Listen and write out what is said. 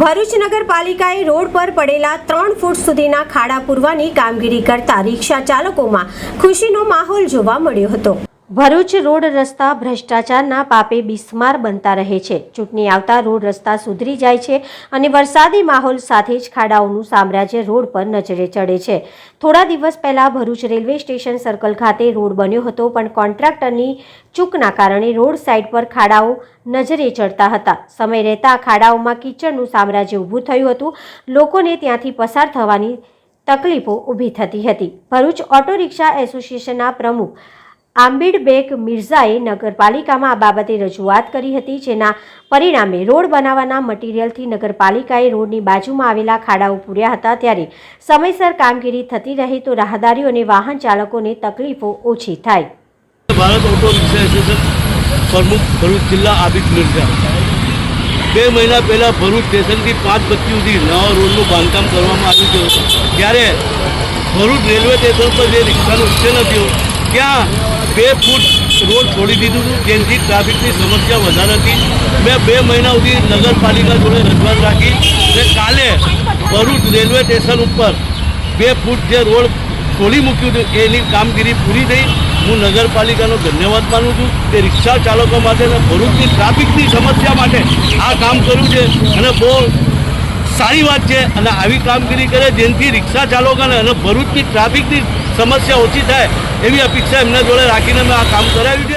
Bharuch નગરપાલિકાએ road પર પડેલા ત્રણ ફૂટ સુધીના ખાડા પૂરવાની કામગીરી કરતા રિક્ષા ચાલકોમાં ખુશીનો માહોલ જોવા મળ્યો હતો. ભરૂચ રોડ રસ્તા ભ્રષ્ટાચારના પાપે બિસ્માર બનતા રહે છે. ચૂંટણી આવતા રોડ રસ્તા સુધરી જાય છે અને વરસાદી માહોલ સાથે જ ખાડાઓનું સામ્રાજ્ય રોડ પર નજરે ચડે છે. થોડા દિવસ પહેલા ભરૂચ રેલવે સ્ટેશન સર્કલ ખાતે રોડ બન્યો હતો, પણ કોન્ટ્રાક્ટરની ચૂકના કારણે રોડ સાઇડ પર ખાડાઓ નજરે ચડતા હતા. સમય રહેતા ખાડાઓમાં કીચડનું સામ્રાજ્ય ઊભું થયું હતું. લોકોને ત્યાંથી પસાર થવાની તકલીફો ઊભી થતી હતી. ભરૂચ ઓટો રિક્ષા એસોસિએશનના પ્રમુખ આંબીડબેગ મિર્ઝાએ નગરપાલિકામાં આ બાબતે રજૂઆત કરી હતી, જેના પરિણામે રોડ બનાવવાના મટીરિયલથી નગરપાલિકાએ રોડની બાજુમાં આવેલા ખાડાઓ પૂર્યા હતા. ત્યારે સમયસર કામગીરી થતી રહે તો રાહદારીઓ અને વાહન ચાલકોને તકલીફો ઓછી થાય. ભારત ઓટો પ્રમુખ ભરૂચ જિલ્લા આબિદ મિર્ઝા. બે મહિના પહેલાં ભરૂચ સ્ટેશનથી પાંચ બત્તી સુધી નવા રોડનું બાંધકામ કરવામાં આવ્યું હતું. ત્યારે ભરૂચ રેલવે સ્ટેશન પર જે રિક્ષાનો ઉકેલ થયો, ત્યાં બે ફૂટ રોડ છોડી દીધું હતું. જેનાથી ટ્રાફિકની સમસ્યા વધારે હતી મેં બે મહિના સુધી નગરપાલિકા જોડે રજૂઆત રાખી અને કાલે ભરૂચ રેલવે સ્ટેશન ઉપર બે ફૂટ જે રોડ ખોલી મૂક્યું હતું, એની કામગીરી પૂરી થઈ. હું નગરપાલિકાનો ધન્યવાદ માનું છું. કે રિક્ષા ચાલકો માટે અને ભરૂચની ટ્રાફિકની સમસ્યા માટે આ કામ કર્યું છે. અને બહુ સારી વાત છે. અને આવી કામગીરી કરે, જેનાથી રિક્ષા ચાલકોને અને ભરૂચની ટ્રાફિકની સમસ્યા ઓછી થાય એવી અપેક્ષા એમના જોડે રાખીને મેં આ કામ કરાવ્યું છે.